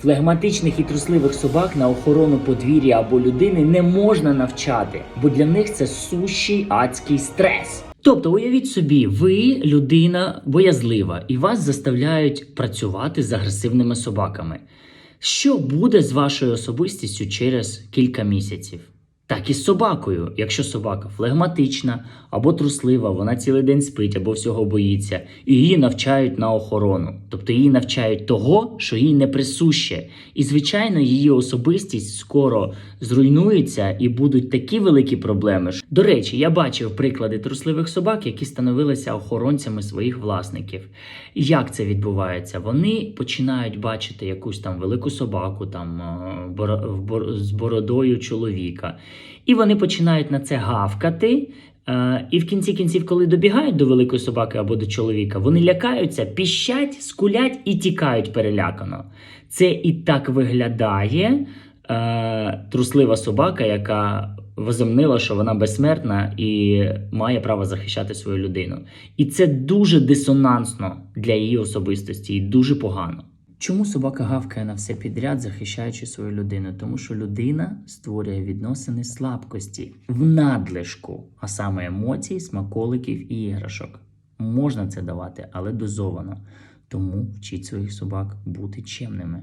Флегматичних і трусливих собак на охорону подвір'я або людини не можна навчати, бо для них це сущий адський стрес. Тобто, уявіть собі, ви людина боязлива, і вас заставляють працювати з агресивними собаками. Що буде з вашою особистістю через кілька місяців? Так і з собакою. Якщо собака флегматична або труслива, вона цілий день спить або всього боїться, і її навчають на охорону. Тобто її навчають того, що їй не присуще. І, звичайно, її особистість скоро зруйнується і будуть такі великі проблеми. До речі, я бачив приклади трусливих собак, які становилися охоронцями своїх власників. Як це відбувається? Вони починають бачити якусь там велику собаку, там бор- з бородою чоловіка, і вони починають на це гавкати. Е, І в кінці кінців, коли добігають до великої собаки або до чоловіка, вони лякаються, піщать, скулять і тікають перелякано. Це і так виглядає е, труслива собака, яка возомнила, що вона безсмертна і має право захищати свою людину. І це дуже дисонансно для її особистості і дуже погано. Чому собака гавкає на все підряд, захищаючи свою людину? Тому що людина створює відносини слабкості в надлишку, а саме емоцій, смаколиків і іграшок. Можна це давати, але дозовано. Тому вчіть своїх собак бути чемними.